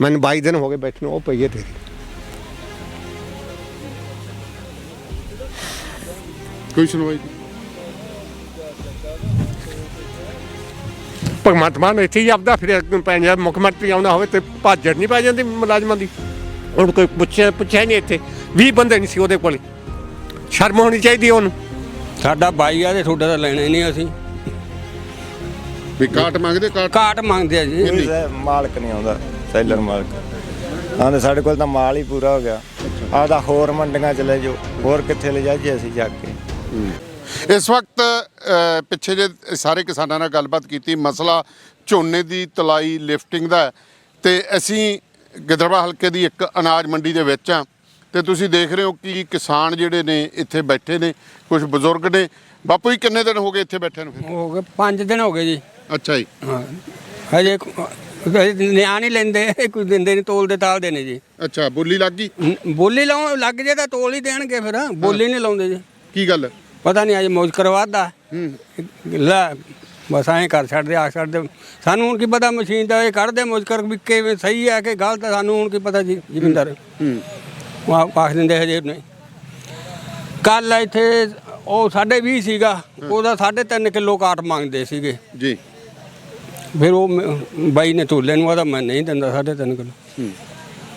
ਮੈਨੂੰ 22 ਦਿਨ ਹੋ ਗਏ ਬੈਠੇ ਨੂੰ ਉਹ ਪਈ ਹੈ ਤੇਰੀ। ਕੋਈ ਸੁਣਵਾਈ ਭਗਵੰਤ ਮਾਨ ਇੱਥੇ ਹੀ ਆਪਦਾ ਫਿਰ ਪੰਜਾਬ ਮੁੱਖ ਮੰਤਰੀ ਆਉਂਦਾ ਹੋਵੇ ਤੇ ਭਾਜੜ ਨਹੀਂ ਪੈ ਜਾਂਦੀ ਮੁਲਾਜ਼ਮਾਂ ਦੀ। ਹੁਣ ਕੋਈ ਪੁੱਛਿਆ ਪੁੱਛਿਆ ਨਹੀਂ ਇੱਥੇ। 20 ਬੰਦੇ ਨਹੀਂ ਸੀ ਉਹਦੇ ਕੋਲੇ। ਸ਼ਰਮ ਹੋਣੀ ਚਾਹੀਦੀ ਉਹਨੂੰ। ਸਾਡਾ ਬਾਈ ਆ ਤੇ ਤੁਹਾਡਾ ਤਾਂ ਲੈਣਾ ਹੀ ਨਹੀਂ ਅਸੀਂ। ਵੀ ਕਾਟ ਮੰਗਦੇ ਕਾਟ ਕਾਟ ਮੰਗਦੇ ਆ ਜੀ। ਕਿੰਨੀ? ਮਾਲਕ ਨਹੀਂ ਆਉਂਦਾ। ਸੈਲਰ ਮਾਲਕ। ਆਂਦੇ ਸਾਡੇ ਕੋਲ ਤਾਂ ਮਾਲ ਹੀ ਪੂਰਾ ਹੋ ਗਿਆ। ਆਦਾ ਹੋਰ ਮੰਡੀਆਂ ਚ ਲੈ ਜਾਓ ਹੋਰ ਕਿੱਥੇ ਲੈ ਜਾਈਏ ਅਸੀਂ ਜਾ ਕੇ? ਇਸ ਵਕਤ ਪਿੱਛੇ ਜੇ ਸਾਰੇ ਕਿਸਾਨਾਂ ਨਾਲ ਗੱਲਬਾਤ ਕੀਤੀ ਮਸਲਾ ਝੋਨੇ ਦੀ ਤਲਾਈ ਲਿਫਟਿੰਗ ਦਾ ਤੇ ਅਸੀਂ ਗਿੱਦੜਵਾ ਹਲਕੇ ਦੀ ਇੱਕ ਅਨਾਜ ਮੰਡੀ ਦੇ ਵਿੱਚ ਆ ਤੇ ਤੁਸੀਂ ਦੇਖ ਰਹੇ ਹੋ ਕਿ ਕਿਸਾਨ ਜਿਹੜੇ ਨੇ ਇੱਥੇ ਬੈਠੇ ਨੇ ਕੁਝ ਬਜ਼ੁਰਗ ਨੇ। ਬਾਪੂ ਜੀ ਕਿੰਨੇ ਦਿਨ ਹੋ ਗਏ ਇੱਥੇ ਬੈਠੇ ਨੂੰ ਹੋ ਗਏ 5 ਦਿਨ ਹੋ ਗਏ ਜੀ। ਅੱਛਾ ਜੀ। ਹਾਂ। ਹਜੇ ਨਿਆਂ ਨਹੀਂ ਲੈਂਦੇ ਕੋਈ ਦਿੰਦੇ ਨਹੀਂ ਤੋਲਦੇ ਤਾਲਦੇ ਨੇ ਜੀ। ਅੱਛਾ ਬੋਲੀ ਲੱਗ ਗਈ? ਨ- ਬੋਲੀ ਲਾਉਣ ਲੱਗ ਜੇ ਤਾਂ ਤੋਲ ਹੀ ਦੇਣਗੇ ਫਿਰ ਬੋਲੀ ਨਹੀਂ ਲਾਉਂਦੇ ਜੀ। ਕੀ ਗੱਲ? ਪਤਾ ਨਹੀਂ ਅਜੇ ਮੌਜ ਕਰਵਾਦਾ ਹੂੰ। ਲੈ ਬਸ ਐਂ ਕਰ ਛੱਡਦੇ ਆ ਛੱਡਦੇ ਸਾਨੂੰ ਹੁਣ ਕੀ ਪਤਾ ਮਸ਼ੀਨ ਦਾ ਇਹ ਕੱਢਦੇ ਮੌਜ ਕਰ ਵੀ ਕਿਵੇਂ ਸਹੀ ਹੈ ਕਿ ਗਲਤ ਹੈ ਸਾਨੂੰ ਹੁਣ ਕੀ ਪਤਾ ਜੀ ਜ਼ਿਮੀਂਦਾਰ। ਹੂੰ। ਉਹ ਆਖ ਦਿੰਦੇ ਹਜੇ ਨਹੀਂ ਕੱਲ ਇੱਥੇ ਉਹ ਸਾਢੇ 20 ਸੀਗਾ ਉਹਦਾ 3.5 ਕਿਲੋ ਕਾਟ ਮੰਗਦੇ ਸੀਗੇ। ਜੀ। ਫਿਰ ਉਹ ਮ- ਬਾਈ ਨੇ ਤੋਲੇ ਨੂੰ ਆਦਾ ਮੈਂ ਨਹੀਂ ਦਿੰਦਾ 3.5 ਕਿਲੋ। ਹੂੰ।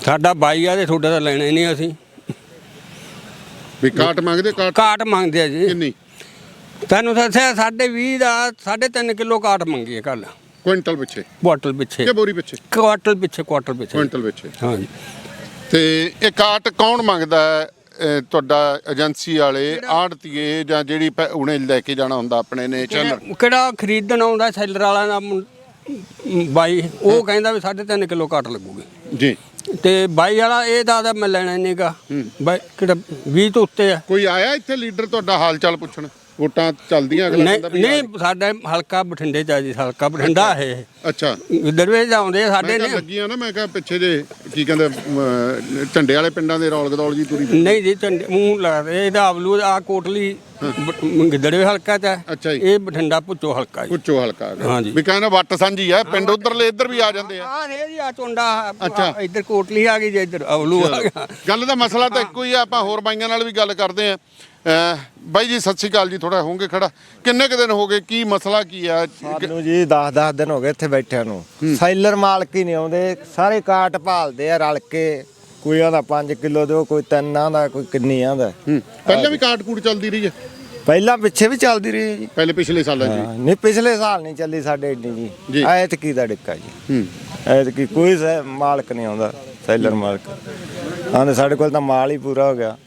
ਸਾਡਾ ਬਾਈ ਆ ਤੇ ਤੁਹਾਡਾ ਤਾਂ ਲੈਣਾ ਹੀ ਨਹੀਂ ਅਸੀਂ। ਵੀ ਕਾਟ ਮੰਗਦੇ ਕਾਟ? ਕਾਟ ਮੰਗਦੇ ਆ ਜੀ। ਕਿੰਨੀ? ਤੈਨੂੰ ਦੱਸਿਆ ਸਾਢੇ 20 ਦਾ 3.5 ਕਿਲੋ ਕਾਟ ਮੰਗੀ ਹੈ ਕੱਲ ਕੁਇੰਟਲ ਪਿੱਛੇ? ਬੋਟਲ ਪਿੱਛੇ। ਕਿ ਬੋਰੀ ਪਿੱਛੇ? ਕੁਆਟਲ ਪਿੱਛੇ ਕੁਆਟਲ ਪਿੱਛੇ। ਕੁਇੰਟਲ ਪਿੱਛੇ। ਹਾਂਜੀ। ਤੇ ਇਹ ਕਾਟ ਕੌਣ ਮੰਗਦਾ ਹੈ? ਅਹ ਤੁਹਾਡਾ ਏਜੰਸੀ ਵਾਲੇ ਆੜਤੀਏ ਜਾਂ ਜਿਹੜੀ ਪੈ- ਉਹਨੇ ਲੈ ਕੇ ਜਾਣਾ ਹੁੰਦਾ ਆਪਣੇ ਨੇ ਚੱਲ ਕਿਹੜਾ- ਕਿਹੜਾ ਖਰੀਦਣ ਆਉਂਦਾ ਸੈਲਰ ਵਾਲਾ ਦਾ ਮੁੰ- ਬਾਈ ਉਹ ਕਹਿੰਦਾ ਵੀ 3.5 ਕਿਲੋ ਕਾਟ ਲੱਗੂਗੀ। ਜੀ। ਤੇ ਬਾਈ ਵਾਲਾ ਇਹ ਦਾ ਤਾਂ ਮੈਂ ਲੈਣਾ ਨਹੀਂਗਾ। ਬਾਈ ਕਿਹੜਾ 20 ਤੋਂ ਉੱਤੇ ਆ। ਕੋਈ ਆਇਆ ਇੱਥੇ ਲੀਡਰ ਤੁਹਾਡਾ ਹਾਲ ਚਾਲ ਪੁੱਛਣ? ਵੋਟਾਂ ਚੱਲਦੀਆਂ ਅਗਲਾ ਨਹੀਂ ਕਹਿੰਦਾ ਵੀ ਨਹੀਂ ਸਾਡਾ ਹਲਕਾ ਬਠਿੰਡੇ ਚ ਆ ਜੀ ਹਲਕਾ ਬਠਿੰਡਾ ਹੈ। ਅੱਛਾ। ਦਰਵੇਜ ਆਉਂਦੇ ਆ ਮੈਂ ਸਾਡੇ ਕਿਹਾ ਨੇ। ਲੱਗੀਆਂ ਨਾ ਮੈਂ ਕਿਹਾ ਪਿੱਛੇ ਜੇ ਕੀ ਕਹਿੰਦੇ ਅਮ, ਝੰਡੇ ਵਾਲੇ ਪਿੰਡਾਂ ਦੇ ਰੌਲ ਗਦੌਲ ਜੀ ਤੁਰੀ ਨਹੀਂ ਜੀ ਝੰਡੇ ਮੂੰਹ ਲੱਗਦੇ ਇਹਦਾ ਅਬਲੂ ਆ ਕੋਟਲੀ ਗਿੱਦੜਵੇ ਹਲਕਾ ਚ ਹੈ। ਅੱਛਾ ਜੀ। ਇਹ ਬਠਿੰਡਾ ਪੁੱਚੋ ਹਲਕਾ ਜੀ। ਪੁੱਛੋ ਹਲਕਾ ਹਾਂਜੀ। ਵੀ ਕਹਿੰਦਾ ਵੱਟ ਸਾਂਝੀ ਆ ਪਿੰਡ ਉਧਰਲੇ ਇੱਧਰ ਵੀ ਆ ਜਾਂਦੇ ਆ। ਆ ਰੇ ਜੀ ਆ ਚੁੰਡਾ ਅੱਛਾ। ਇੱਧਰ ਕੋਟਲੀ ਆ ਗਈ ਜੀ ਇੱਧਰ ਅਬਲੂ ਆ ਗਿਆ। ਗੱਲ ਦਾ ਮਸਲਾ ਤਾਂ ਇੱਕੋ ਹੀ ਆ ਆਪਾਂ ਹੋਰ ਬਾਈਆਂ ਨਾਲ ਵੀ ਗੱਲ ਕਰਦੇ ਆ। ਬਾਈ ਜੀ ਸਤਿ ਸ਼੍ਰੀ ਅਕਾਲ ਜੀ ਥੋੜਾ ਹੋਗੇ ਖੜਾ। ਕਿੰਨੇ ਕੁ ਦਿਨ ਹੋ ਗਏ ਕੀ ਮਸਲਾ ਕੀ ਆ? ਸਾਨੂੰ ਜੀ 10-10 ਦਿਨ ਹੋ ਗਏ ਇੱਥੇ ਬੈਠਿਆਂ ਨੂੰ। ਸੈਲਰ ਮਾਲਕ ਹੀ ਨਹੀਂ ਆਉਂਦੇ ਸਾਰੇ ਕਾਟ ਭਾਲਦੇ ਆ ਰਲ ਕੇ। ਕੋਈ ਆਂਦਾ 5 ਕਿਲੋ ਦਿਓ ਕੋਈ 3 ਆਂਦਾ ਕੋਈ ਕਿੰਨੀ ਆਂਦਾ। ਪਹਿਲਾਂ ਵੀ ਕਾਟ ਕੂਟ ਚੱਲਦੀ ਰਹੀ ਹੈ ਪਹਿਲਾਂ ਪਿੱਛੇ ਵੀ ਚੱਲਦੀ ਰਹੀ ਹੈ ਜੀ। ਪਹਿਲੇ ਪਿਛਲੇ ਸਾਲਾਂ ਜੀ ਨਹੀਂ ਪਿਛਲੇ ਸਾਲ ਨਹੀਂ ਚੱਲੀ ਸਾਡੇ ਏਡੀ ਜੀ। ਐਤਕੀ ਦਾ ਡਿੱਕਾ ਜੀ। ਐਤਕੀ ਕੋਈ ਮਾਲਕ ਨਹੀਂ ਆਉਂਦਾ ਸੈਲਰ ਮਾਲਕ। ਆਂਦੇ ਸਾਡੇ ਕੋਲ ਤਾਂ ਮਾਲ ਹੀ ਪੂਰਾ ਹੋ ਗਿਆ।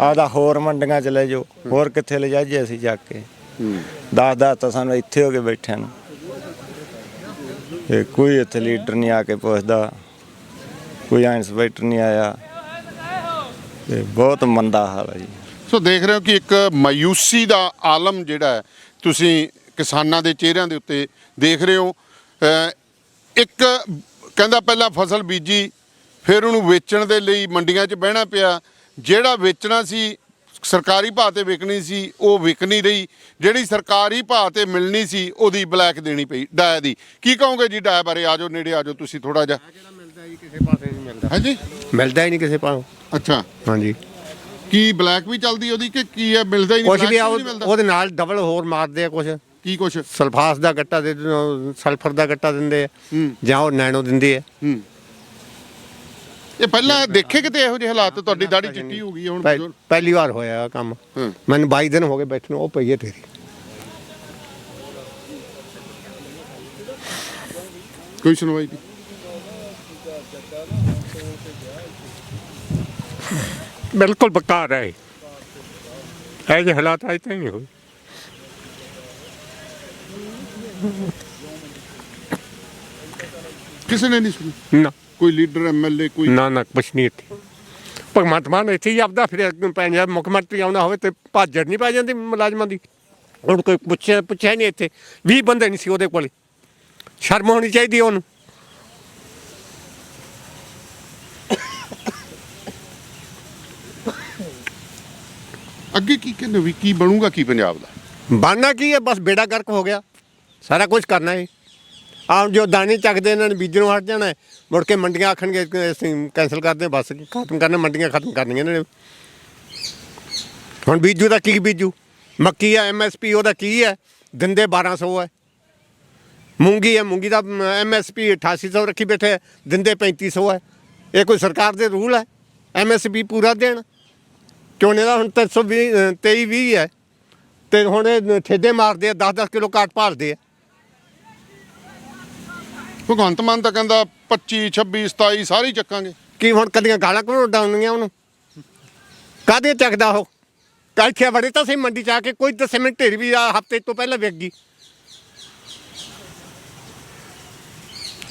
ਆਦਾ ਹੋਰ ਮੰਡੀਆਂ ਚ ਲੈ ਜਾਓ ਹੋਰ ਕਿੱਥੇ ਲੈ ਜਾਈਏ ਅਸੀਂ ਜਾ ਕੇ। ਹੂੰ। ਦਸ ਦਸ ਤਾਂ ਸਾਨੂੰ ਇੱਥੇ ਹੋ ਕੇ ਬੈਠਿਆਂ ਨੂੰ। ਤੇ ਕੋਈ ਇੱਥੇ ਲੀਡਰ ਨਹੀਂ ਆ ਕੇ ਪੁੱਛਦਾ ਕੋਈ ਇੰਸਪੈਕਟਰ ਨਹੀਂ ਆਇਆ। ਤੇ ਬਹੁਤ ਮੰਦਾ ਹਾਲ ਹੈ ਜੀ। ਸੋ ਦੇਖ ਰਹੇ ਹੋ ਕਿ ਇੱਕ ਮਾਯੂਸੀ ਦਾ ਆਲਮ ਜਿਹੜਾ ਤੁਸੀਂ ਕਿਸਾਨਾਂ ਦੇ ਚਿਹਰਿਆਂ ਦੇ ਉੱਤੇ ਦੇਖ ਰਹੇ ਹੋ। ਇੱਕ ਕਹਿੰਦਾ ਪਹਿਲਾਂ ਫਸਲ ਬੀਜੀ ਫਿਰ ਉਹਨੂੰ ਵੇਚਣ ਦੇ ਲਈ ਮੰਡੀਆਂ 'ਚ ਬਹਿਣਾ ਪਿਆ। ਜਿਹੜਾ ਵੇਚਣਾ ਸੀ ਸਰਕਾਰੀ ਭਾਅ ਤੇ ਵਿਕਣੀ ਸੀ ਉਹ ਵਿਕ ਨਹੀਂ ਰਹੀ। ਜਿਹੜੀ ਸਰਕਾਰੀ ਭਾਅ ਤੇ ਮਿਲਣੀ ਸੀ ਉਹਦੀ ਬਲੈਕ ਦੇਣੀ ਪਈ ਡਾਇਆ ਦੀ। ਕੀ ਕਹੋਗੇ ਜੀ ਡਾਇਆ ਬਾਰੇ? ਆਜੋ ਨੇੜੇ ਆਜੋ ਤੁਸੀਂ ਥੋੜਾ ਜਿਹਾ। ਮਿਲਦਾ ਜੀ ਕਿਸੇ ਪਾਸੇ ਨਹੀਂ ਮਿਲਦਾ। ਹਾਂਜੀ? ਮਿਲਦਾ ਹੀ ਨਹੀਂ ਕਿਸੇ ਪਾਸੋਂ। ਅੱਛਾ। ਹਾਂਜੀ। ਕੀ ਬਲੈਕ ਵੀ ਚੱਲਦੀ ਉਹਦੀ ਕਿ ਕੀ ਹੈ? ਮਿਲਦਾ ਹੀ ਨਹੀਂ ਕੁਝ ਵੀ? ਉਹਦੇ ਨਾਲ ਡਬਲ ਹੋਰ ਮਾਰਦੇ ਆ ਕੁਝ ਕੀ ਕੁਛ? ਸਲਫਾਸ ਦਾ ਗੱਟਾ ਦੇ ਦਿੰਦੇ ਸਲਫਰ ਦਾ ਗੱਟਾ ਦਿੰਦੇ ਆ। ਜਾਂ ਉਹ ਨੈਣੋ ਦਿੰਦੇ ਆ। ਹੂੰ। ਇਹ ਪਹਿਲਾਂ ਦੇਖੇ ਕਿਤੇ ਇਹੋ ਜਿਹੇ ਹਾਲਾਤ? ਤੁਹਾਡੀ ਦਾੜੀ ਚਿੱਟੀ ਹੋ ਗਈ ਹੈ ਹੁਣ ਪਹਿ-। ਪਹਿਲੀ ਵਾਰ ਹੋਇਆ ਇਹ ਕੰਮ। ਹੂੰ। ਮੈਨੂੰ 22 ਦਿਨ ਹੋ ਗਏ ਬੈਠੇ ਨੂੰ ਉਹ ਪਈ ਹੈ ਤੇਰੀ। ਕੋਈ ਸੁਣਵਾਈ ਨਹੀਂ। ਬਿਲਕੁਲ ਬਕਾਰ ਹੈ ਇਹ। ਜਿਹੇ ਹਾਲਾਤ ਆਏ ਤਾਂ ਨਹੀਂ ਹੋਏ। ਕਿਸੇ ਨੇ ਨਹੀਂ ਸੁਣੀ? ਨਾ। ਕੋਈ ਲੀਡਰ ਐਮਐਲਏ ਕੋਈ ਨਾ ਨਾ ਕੁਛ ਨਹੀਂ ਇੱਥੇ। ਭਗਵੰਤ ਮਾਨ ਇੱਥੇ ਹੀ ਆਪਦਾ ਫਿਰ ਪੰਜਾਬ ਮੁੱਖ ਮੰਤਰੀ ਆਉਂਦਾ ਹੋਵੇ ਤੇ ਭਾਜੜ ਨਹੀਂ ਪੈ ਜਾਂਦੀ ਮੁਲਾਜ਼ਮਾਂ ਦੀ। ਹੁਣ ਕੋਈ ਪੁੱਛਿਆ ਪੁੱਛਿਆ ਨਹੀਂ ਇੱਥੇ। 20 ਬੰਦੇ ਨਹੀਂ ਸੀ ਉਹਦੇ ਕੋਲੇ। ਸ਼ਰਮ ਹੋਣੀ ਚਾਹੀਦੀ ਉਹਨੂੰ। ਅੱਗੇ ਕੀ ਕਹਿੰਦੇ ਵੀ ਕੀ ਬਣੂਗਾ ਕੀ ਪੰਜਾਬ ਦਾ? ਬਾਨਾ ਕੀ ਹੈ ਬਸ ਬੇੜਾ ਗਰਕ ਹੋ ਗਿਆ। ਸਾਰਾ ਕੁਝ ਕਰਨਾ ਹੈ ਆਹ ਜੋ ਦਾਣੇ ਚੱਕਦੇ ਇਹਨਾਂ ਨੇ ਬੀਜਣੋਂ ਹਟ ਜਾਣਾ ਮੁੜ ਕੇ ਮੰਡੀਆਂ ਆਖਣਗੇ ਕਿ ਅਸੀਂ ਕੈਂਸਲ ਕਰਦੇ ਹਾਂ, ਬਸ ਖਤਮ ਕਰਨਾ ਮੰਡੀਆਂ ਖਤਮ ਕਰਨੀਆਂ ਇਹਨਾਂ ਨੇ। ਹੁਣ ਬੀਜੂ ਦਾ ਕੀ ਬੀਜੂ? ਮੱਕੀ ਆ ਐਮਐਸਪੀ ਉਹਦਾ ਕੀ ਹੈ? ਦਿੰਦੇ 1200 ਹੈ। ਮੂੰਗੀ ਹੈ ਮੂੰਗੀ ਦਾ ਐਮਐਸਪੀ 8800 ਰੱਖੀ ਬੈਠੇ ਹੈ, ਦਿੰਦੇ 3500 ਹੈ। ਇਹ ਕੋਈ ਸਰਕਾਰ ਦੇ ਰੂਲ ਹੈ? ਐਮਐਸਪੀ ਪੂਰਾ ਦੇਣ? ਝੋਨੇ ਦਾ ਹੁਣ 320 23 20 ਹੈ। ਤੇ ਹੁਣ ਇਹ ਠੇਡੇ ਮਾਰਦੇ ਆ 10 10 ਕਿਲੋ ਕਾਟ ਭਾਲਦੇ ਆ। ਭਗਵੰਤ ਮਾਨ ਤਾਂ ਕਹਿੰਦਾ 25 26 27 ਸਾਰੇ ਹੀ ਚੱਕਾਂਗੇ। ਕੀ ਹੁਣ ਕਦੀਆਂ ਗਾਲਾਂ ਕੋਲ ਡਾਉਣੀਆਂ ਉਹਨੂੰ? ਕਾਦੇ ਚੱਕਦਾ ਉਹ? ਕਾਲਖਿਆ ਬੜੇ ਤਾਂ ਸਹੀ ਮੰਡੀ ਚ ਆ ਕੇ ਕੋਈ ਤਾਂ ਮਿੰਟ ਢੇਰੀ ਵੀ ਆ ਹਫ਼ਤੇ ਤੋਂ ਪਹਿਲਾਂ ਵਿਕ ਗਈ।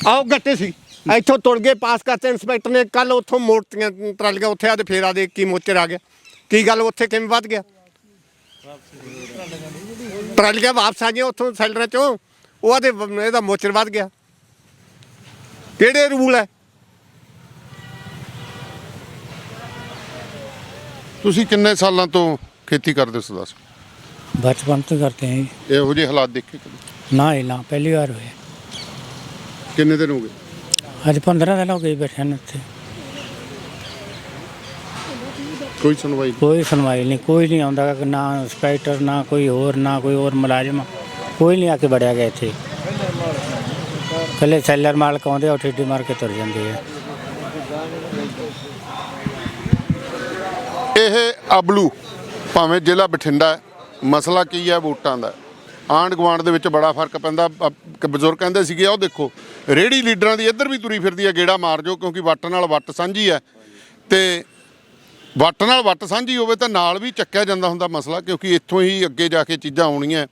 ਆਓ ਗੱਟੇ ਸੀ। ਇੱਥੋਂ ਤੁਰ ਗਏ, ਪਾਸ ਕਰਤੇ, ਇੰਸਪੈਕਟਰ ਨੇ। ਕੱਲ ਉੱਥੋਂ ਮੋਟੀਆਂ ਟਰਾਲੀਆਂ ਉੱਥੇ ਆ ਤੇ ਫੇਰ ਆ ਦੇ ਕੀ ਮੋਚਰ ਆ ਗਿਆ। ਕੀ ਗੱਲ ਉੱਥੇ ਕਿਵੇਂ ਵੱਧ ਗਿਆ? ਟਰਾਲੀਆਂ ਵਾਪਸ ਆ ਗਈਆਂ ਉੱਥੋਂ ਸੈਲਰਾਂ ਚੋਂ। ਉਹ ਆਦੇ ਇਹਦਾ ਮੋਚਰ ਵੱਧ ਗਿਆ। ਕਿਹੜੇ ਰੂਲ ਹੈ ਤੁਸੀਂ ਕਿੰਨੇ ਸਾਲਾਂ ਤੋਂ ਖੇਤੀ ਕਰਦੇ ਹੋ ਦੱਸ बचपन से करते हैं जी। ਇਹੋ ਜਿਹੇ ਹਾਲਾਤ ਦੇਖੇ ਕਦੇ ना ही ना पहली बार हुए ਕਿੰਨੇ ਦਿਨ ਹੋ ਗਏ आज पंद्रह दिन हो गए बैठे हैं इतने ਕੋਈ ਸੁਣਵਾਈ ਨਹੀਂ। कोई सुनवाई नहीं कोई नहीं आंदा ना इंस्पैक्टर ना कोई और ना कोई और मुलाजिम कोई नहीं आके बढ़िया गए थे ਕੱਲੇ ਸੈਲਰ ਮਾਲਕ ਆਉਂਦੇ ਆ ਠੇਡੀ ਮਾਰ ਕੇ ਤੁਰ ਜਾਂਦੇ ਆ। ਇਹ ਅਬਲੂ, ਭਾਵੇਂ ਜ਼ਿਲ੍ਹਾ ਬਠਿੰਡਾ ਹੈ, ਮਸਲਾ ਕੀ ਹੈ ਵੋਟਾਂ ਦਾ? ਆਂਢ ਗੁਆਂਢ ਦੇ ਵਿੱਚ ਬੜਾ ਫ਼ਰਕ ਪੈਂਦਾ ਅ- ਬਜ਼ੁਰਗ ਕਹਿੰਦੇ ਸੀਗੇ ਉਹ ਦੇਖੋ ਰੇੜੀ ਲੀਡਰਾਂ ਦੀ ਇੱਧਰ ਵੀ ਤੁਰੀ ਫਿਰਦੀ ਹੈ, ਗੇੜਾ ਮਾਰ ਜੋ ਕਿਉਂਕਿ ਵੱਟ ਨਾਲ ਵੱਟ ਸਾਂਝੀ ਹੈ। ਤੇ ਵੱਟ ਨਾਲ ਵੱਟ ਸਾਂਝੀ ਹੋਵੇ ਤਾਂ ਨਾਲ ਵੀ ਚੱਕਿਆ ਜਾਂਦਾ ਹੁੰਦਾ ਮਸਲਾ, ਕਿਉਂਕਿ ਇੱਥੋਂ ਹੀ ਅੱਗੇ ਜਾ ਕੇ ਚੀਜ਼ਾਂ ਆਉਣੀਆਂ।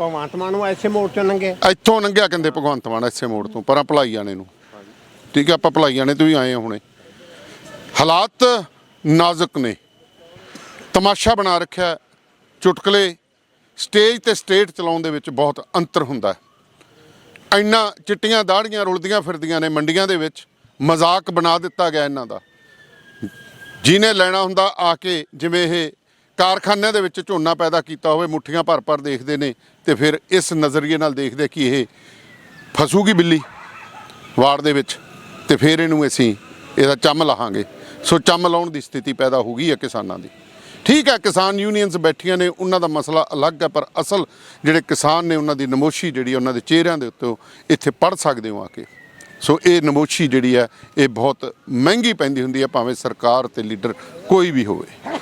ਭਗਵੰਤ ਮਾਨ ਨੂੰ ਐਸੇ ਮੋੜ ਚ ਨੰਗੇ ਇੱਥੋਂ ਲੰਘਿਆ ਕਹਿੰਦੇ ਭਗਵੰਤ ਮਾਨ ਐਸੇ ਮੋੜ ਤੋਂ, ਪਰਾਂ ਭਲਾਈ ਜਾਣੇ ਨੂੰ ਠੀਕ ਹੈ, ਆਪਾਂ ਭਲਾਈ ਜਾਣੇ ਤੋਂ ਹੀ ਆਏ ਹਾਂ ਹੁਣੇ। ਹਾਲਾਤ ਨਾਜ਼ੁਕ ਨੇ। ਤਮਾਸ਼ਾ ਬਣਾ ਰੱਖਿਆ ਚੁਟਕਲੇ ਸਟੇਜ ਤੇ ਸਟੇਟ ਚਲਾਉਣ ਦੇ ਵਿੱਚ ਬਹੁਤ ਅੰਤਰ ਹੁੰਦਾ ਹੈ। ਇੰਨਾ ਚਿੱਟੀਆਂ ਦਾੜੀਆਂ ਰੁਲਦੀਆਂ ਫਿਰਦੀਆਂ ਨੇ ਮੰਡੀਆਂ ਦੇ ਵਿੱਚ। ਮਜ਼ਾਕ ਬਣਾ ਦਿੱਤਾ ਗਿਆ ਇਹਨਾਂ ਦਾ। ਜਿਹਨੇ ਲੈਣਾ ਹੁੰਦਾ ਆ ਕੇ, ਜਿਵੇਂ ਇਹ ਕਾਰਖਾਨਿਆਂ ਦੇ ਵਿੱਚ ਝੋਨਾ ਪੈਦਾ ਕੀਤਾ ਹੋਵੇ, ਮੁੱਠੀਆਂ ਭਰ ਭਰ ਦੇਖਦੇ ਨੇ ਤੇ ਫਿਰ ਇਸ ਨਜ਼ਰੀਏ ਨਾਲ ਦੇਖਦੇ ਕਿ ਇਹ ਫਸੂਗੀ ਬਿੱਲੀ ਵਾੜ ਦੇ ਵਿੱਚ ਤੇ ਫਿਰ ਇਹਨੂੰ ਅਸੀਂ ਇਹਦਾ ਚੰਮ ਲਾਹਾਂਗੇ। ਸੋ ਚੰਮ ਲਾਉਣ ਦੀ ਸਥਿਤੀ ਪੈਦਾ ਹੋ ਗਈ ਹੈ ਕਿਸਾਨਾਂ ਦੀ। ਠੀਕ ਹੈ, ਕਿਸਾਨ ਯੂਨੀਅਨਸ ਬੈਠੀਆਂ ਨੇ, ਉਹਨਾਂ ਦਾ ਮਸਲਾ ਅਲੱਗ ਹੈ, ਪਰ ਅਸਲ ਜਿਹੜੇ ਕਿਸਾਨ ਨੇ ਉਹਨਾਂ ਦੀ ਨਮੋਸ਼ੀ ਜਿਹੜੀ ਉਹਨਾਂ ਦੇ ਚਿਹਰਿਆਂ ਦੇ ਉੱਤੇ ਇੱਥੇ ਪੜ ਸਕਦੇ ਹੋ ਆ ਕੇ। ਸੋ ਇਹ ਨਮੋਸ਼ੀ ਜਿਹੜੀ ਹੈ, ਇਹ ਬਹੁਤ ਮਹਿੰਗੀ ਪੈਂਦੀ ਹੁੰਦੀ ਹੈ, ਭਾਵੇਂ ਸਰਕਾਰ ਤੇ ਲੀਡਰ ਕੋਈ ਵੀ ਹੋਵੇ।